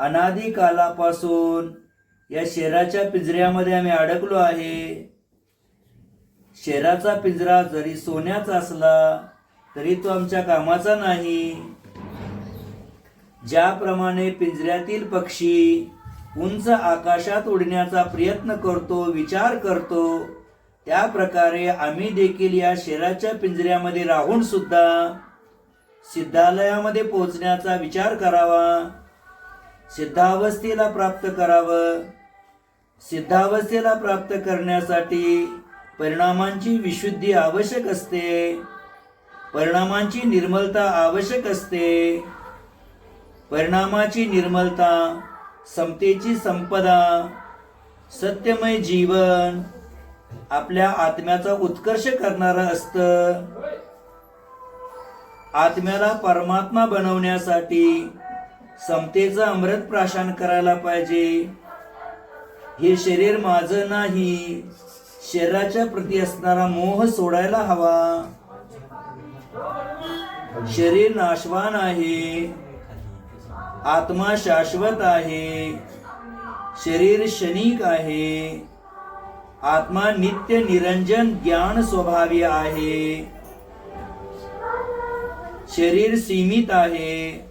अनादी कालापासून या शेराच्या पिंजऱ्यामध्ये आम्ही अडकलो आहे. शेराचा पिंजरा जरी सोन्याचा असला तरी तो आमच्या कामाचा नाही. ज्याप्रमाणे पिंजऱ्यातील पक्षी उंच आकाशात उडण्याचा प्रयत्न करतो विचार करतो त्या प्रकारे आम्ही देखील या शेराच्या पिंजऱ्यामध्ये राहून सुद्धा सिद्धालयामध्ये पोहोचण्याचा विचार करावा. सिद्धावस्थेला प्राप्त करावं. सिद्धावस्थेला प्राप्त करण्यासाठी परिणामांची विशुद्धी आवश्यक असते. परिणामांची निर्मलता आवश्यक असते. परिणामाची निर्मलता समतेची संपदा सत्यमय जीवन आपल्या आत्म्याचा उत्कर्ष करणारं असतं. आत्म्याला परमात्मा बनवण्यासाठी समतेचं अमृत प्राशन करायला पाहिजे. हे शरीर माझं नाही. शरीराच्या प्रती असणारा मोह सोडायला हवा. शरीर नाशवान आहे. आत्मा शाश्वत आहे. शरीर क्षणिक आहे. आत्मा नित्य निरंजन ज्ञान स्वभावी आहे. शरीर सीमित आहे.